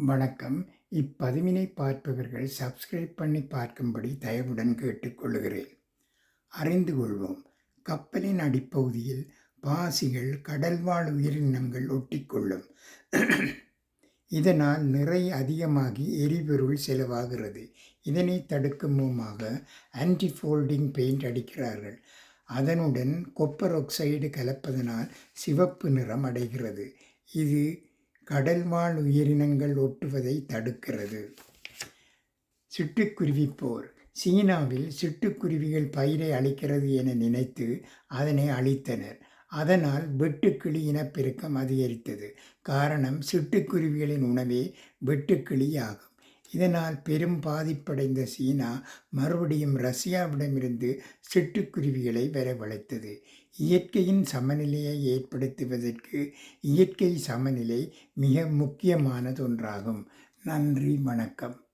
வணக்கம். இப்பதிவினை பார்ப்பவர்கள் சப்ஸ்கிரைப் பண்ணி பார்க்கும்படி தயவுடன் கேட்டுக்கொள்கிறேன் அறிந்து கொள்வோம். கப்பலின் அடிப்பகுதியில் பாசிகள் கடல்வாழ் உயிரினங்கள் ஒட்டிக்கொள்ளும். இதனால் நிறை அதிகமாகி எரிபொருள் செலவாகிறது. இதனை தடுக்கும் முகமாக ஆன்டிஃபோல்டிங் பெயிண்ட் அடிக்கிறார்கள். அதனுடன் கொப்பர் ஆக்சைடு கலப்பதனால் சிவப்பு நிறம் அடைகிறது. இது கடல்வாழ் உயிரினங்கள் ஒட்டுவதை தடுக்கிறது. சிட்டுக்குருவி போர் சீனாவில் சிட்டுக்குருவிகள் பயிரை அழிக்கிறது என நினைத்து அதனை அழித்தனர். அதனால் வெட்டுக்கிளி இனப்பெருக்கம் அதிகரித்தது. காரணம் சிட்டுக்குருவிகளின் உணவே வெட்டுக்கிளி ஆகும் இதனால் பெரும் பாதிப்படைந்த சீனா மறுபடியும் ரஷ்யாவிடமிருந்து சிட்டுக்குருவிகளை வரவழைத்தது. இயற்கையின் சமநிலையை ஏற்படுத்துவதற்கு இயற்கை சமநிலை மிக முக்கியமானதொன்றாகும். நன்றி வணக்கம்.